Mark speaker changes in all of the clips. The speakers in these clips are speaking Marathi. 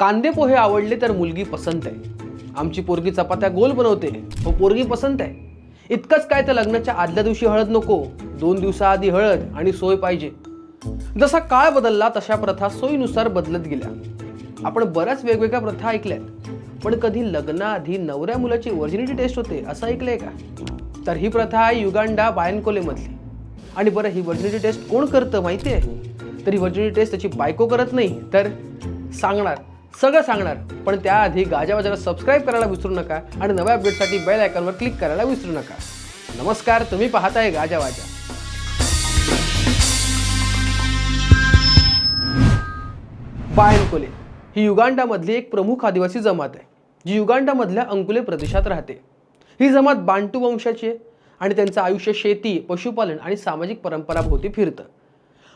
Speaker 1: कांदे पोहे आवडले तर मुलगी पसंत आहे. आमची पोरगी चपात्या गोल बनवते. हो पोरगी पसंत आहे. इतकंच काय तर लग्नाच्या आदल्या दिवशी हळद नको. दोन दिवसाआधी हळद आणि सोय पाहिजे. जसा काळ बदलला तशा प्रथा सोयीनुसार बदलत गेल्या. आपण बऱ्याच वेगवेगळ्या प्रथा ऐकल्यात. पण कधी लग्नाआधी नवऱ्या मुलाची व्हर्जिनिटी टेस्ट होते असं ऐकलंय का? तर ही प्रथा आहे युगांडा बायनकोलेमधली. आणि बरं ही व्हर्जिनिटी टेस्ट कोण करतं माहिती आहे तर ही व्हर्जिनिटी टेस्ट त्याची बायको करत नाही तर सांगणार. सगळं सांगणार. पण त्याआधी गाजावाजाला सबस्क्राईब करायला विसरू नका आणि नव्या अपडेटसाठी बेल आयकॉनवर क्लिक करायला विसरू नका. नमस्कार तुम्ही पाहताय गाजावाजा बायनकोले ही युगांडामधली एक प्रमुख आदिवासी जमात आहे जी युगांडामधल्या अंकुले प्रदेशात राहते. ही जमात बांटू वंशाची आहे आणि त्यांचं आयुष्य शेती पशुपालन आणि सामाजिक परंपराभोवती फिरतं.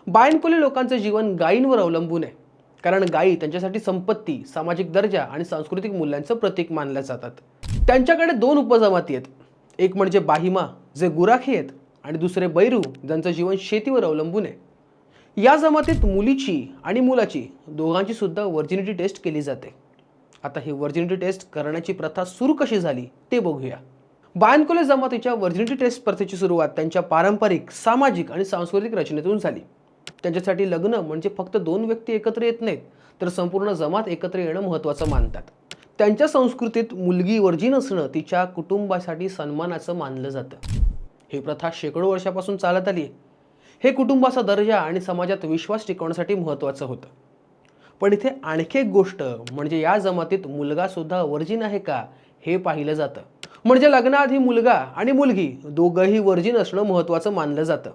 Speaker 1: बायनकोले लोकांचं जीवन गायींवर अवलंबून आहे. कारण गायी त्यांच्यासाठी संपत्ती सामाजिक दर्जा आणि सांस्कृतिक मूल्यांचं प्रतीक मानल्या जातात. त्यांच्याकडे दोन उपजमाती आहेत. एक म्हणजे बाहिमा जे गुराखी आहेत आणि दुसरे बैरू ज्यांचं जीवन शेतीवर अवलंबून आहे. या जमातीत मुलीची आणि मुलाची दोघांची सुद्धा व्हर्जिनिटी टेस्ट केली जाते. आता ही व्हर्जिनिटी टेस्ट करण्याची प्रथा सुरू कशी झाली ते बघूया. बायनकोले जमातीच्या व्हर्जिनिटी टेस्ट प्रथेची सुरुवात त्यांच्या पारंपरिक सामाजिक आणि सांस्कृतिक रचनेतून झाली. त्यांच्यासाठी लग्न म्हणजे फक्त दोन व्यक्ती एकत्र येत नाहीत तर संपूर्ण जमात एकत्र येणं महत्त्वाचं मानतात. त्यांच्या संस्कृतीत मुलगी वर्जिन असणं तिच्या कुटुंबासाठी सन्मानाचं मानलं जातं. ही प्रथा शेकडो वर्षापासून चालत आली हे कुटुंबाचा दर्जा आणि समाजात विश्वास टिकवण्यासाठी महत्त्वाचं होतं. पण इथे आणखी एक गोष्ट म्हणजे या जमातीत मुलगा सुद्धा वर्जिन आहे का हे पाहिलं जातं. म्हणजे लग्नाआधी मुलगा आणि मुलगी दोघंही वर्जिन असणं महत्त्वाचं मानलं जातं.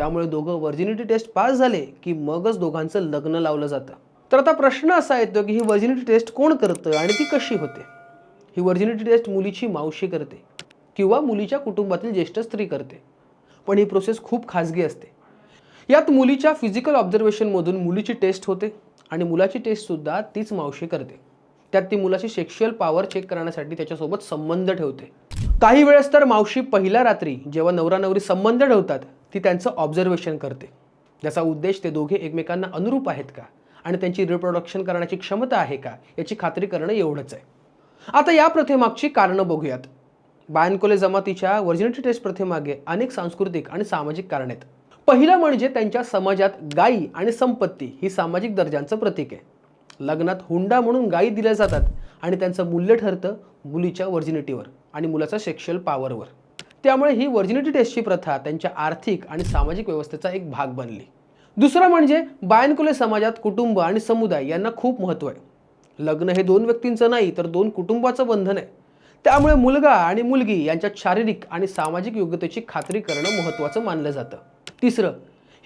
Speaker 1: त्यामुळे दोघं व्हर्जिनिटी टेस्ट पास झाले की मगच दोघांचं लग्न लावलं जातं. तर आता प्रश्न असा येतो की ही व्हर्जिनिटी टेस्ट कोण करतं आणि ती कशी होते? ही व्हर्जिनिटी टेस्ट मुलीची मावशी करते किंवा मुलीच्या कुटुंबातील ज्येष्ठ स्त्री करते. पण ही प्रोसेस खूप खाजगी असते. यात मुलीच्या फिजिकल ऑब्झर्वेशनमधून मुलीची टेस्ट होते आणि मुलाची टेस्टसुद्धा तीच मावशी करते. त्यात ती मुलाची सेक्शुअल पॉवर चेक करण्यासाठी त्याच्यासोबत संबंध ठेवते. काही वेळेस तर मावशी पहिल्या रात्री जेव्हा नवरा नवरी संबंध ठेवतात ती त्यांचं ऑब्झर्वेशन करते. ज्याचा उद्देश ते दोघे एकमेकांना अनुरूप आहेत का? आणि त्यांची रिप्रोडक्शन करण्याची क्षमता आहे का? याची खात्री करणं एवढंच आहे. आता या प्रथेमागची कारणं बघूयात. बायनकोले जमातीच्या व्हर्जिनिटी टेस्ट प्रथेमागे अनेक सांस्कृतिक आणि सामाजिक कारण आहेत. पहिलं म्हणजे त्यांच्या समाजात गायी आणि संपत्ती ही सामाजिक दर्जांचं प्रतीक आहे. लग्नात हुंडा म्हणून गायी दिल्या जातात आणि त्यांचं मूल्य ठरतं मुलीच्या व्हर्जिनिटीवर आणि मुलाच्या सेक्शुअल पॉवरवर त्यामुळे ही व्हर्जिनिटी टेस्टची प्रथा त्यांच्या आर्थिक आणि सामाजिक व्यवस्थेचा एक भाग बनली. दुसरं म्हणजे बायनकुले समाजात कुटुंब आणि समुदाय यांना खूप महत्त्व आहे. लग्न हे दोन व्यक्तींचं नाही तर दोन कुटुंबाचं बंधन आहे. त्यामुळे मुलगा आणि मुलगी यांच्यात शारीरिक आणि सामाजिक योग्यतेची खात्री करणं महत्त्वाचं मानलं जातं. तिसरं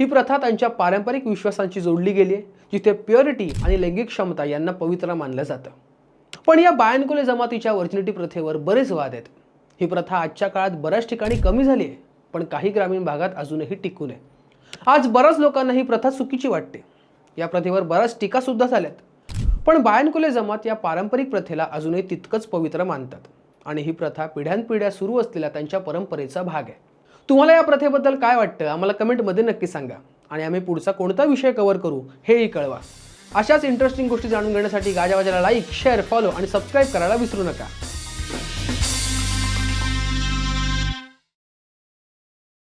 Speaker 1: ही प्रथा त्यांच्या पारंपरिक विश्वासांची जोडली गेली आहे जिथे प्युरिटी आणि लैंगिक क्षमता यांना पवित्र मानलं जातं. पण या बायनकुले जमातीच्या वर्जिनिटी प्रथेवर बरेच वाद आहेत. ही प्रथा आजच्या काळात बऱ्याच ठिकाणी कमी झाली आहे पण काही ग्रामीण भागात अजूनही टिकून आहे. आज बऱ्याच लोकांना ही प्रथा चुकीची वाटते. या प्रथेवर बऱ्याच टीकासुद्धा झाल्यात. पण बायनकुले जमात या पारंपरिक प्रथेला अजूनही तितकंच पवित्र मानतात आणि ही प्रथा पिढ्यानपिढ्या सुरू असलेल्या त्यांच्या परंपरेचा भाग आहे. तुम्हाला या प्रथेबद्दल काय वाटतं? आम्हाला कमेंटमध्ये नक्की सांगा. आणि आम्ही पुढचा कोणता विषय कव्हर करू हेही कळवा. अशाच इंटरेस्टिंग गोष्टी जाणून घेण्यासाठी गाजावाजाला लाईक शेअर फॉलो आणि सबस्क्राईब करायला विसरू नका.